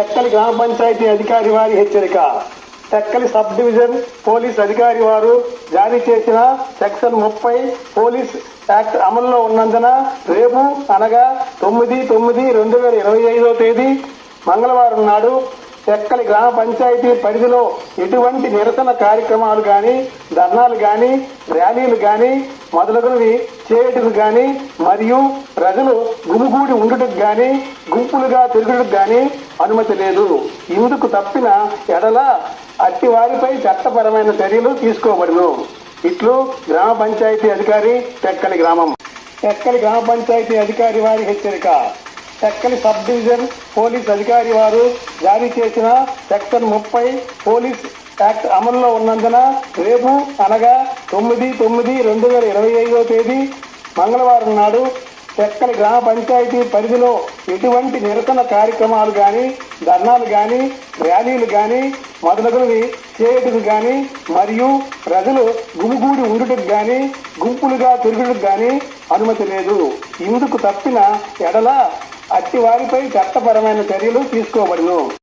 టెక్కలి గ్రామ పంచాయతీ అధికారి వారి హెచ్చరిక. టెక్కలి సబ్ డివిజన్ పోలీస్ అధికారి వారు జారీ చేసిన సెక్షన్ ముప్పై పోలీస్ యాక్ట్ అమల్లో ఉన్నందున రేపు అనగా తొమ్మిది తొమ్మిది రెండు వేల ఇరవై ఐదో తేదీ మంగళవారం నాడు చెక్కలి గ్రామ పంచాయతీ పరిధిలో ఎటువంటి నిరసన కార్యక్రమాలు కానీ ధర్నాలు కానీ ర్యాలీలు కానీ మొదలగునవి చేయటకు కానీ మరియు ప్రజలు గుమిగూడి ఉండుటకు కానీ గుంపులుగా తిరుగుటకు కానీ అనుమతి లేదు. ఇందుకు తప్పిన ఎడల అట్టి వారిపై చట్టపరమైన చర్యలు తీసుకోబడును. ఇట్లు గ్రామ పంచాయతీ అధికారి టెక్కలి గ్రామం. టెక్కలి గ్రామ పంచాయతీ అధికారి వారి హెచ్చరిక. టెక్కలి సబ్ డివిజన్ పోలీస్ అధికారి వారు జారీ చేసిన సెక్షన్ ముప్పై పోలీస్ యాక్ట్ అమల్లో ఉన్నందున రేపు అనగా తొమ్మిది తొమ్మిది రెండు వేల ఇరవై ఐదో తేదీ మంగళవారం నాడు టెక్కలి గ్రామ పంచాయతీ పరిధిలో ఎటువంటి నిరసన కార్యక్రమాలు కానీ ధర్నాలు కానీ ర్యాలీలు కానీ మొదలగునవి చేయటకు కానీ మరియు ప్రజలు గుమిగూడి ఉండుటకు కానీ గుంపులుగా తిరుగుటకు కానీ అనుమతి లేదు. ఇందుకు తప్పిన ఎడల అట్టి వారిపై చట్టపరమైన చర్యలు తీసుకోబడును.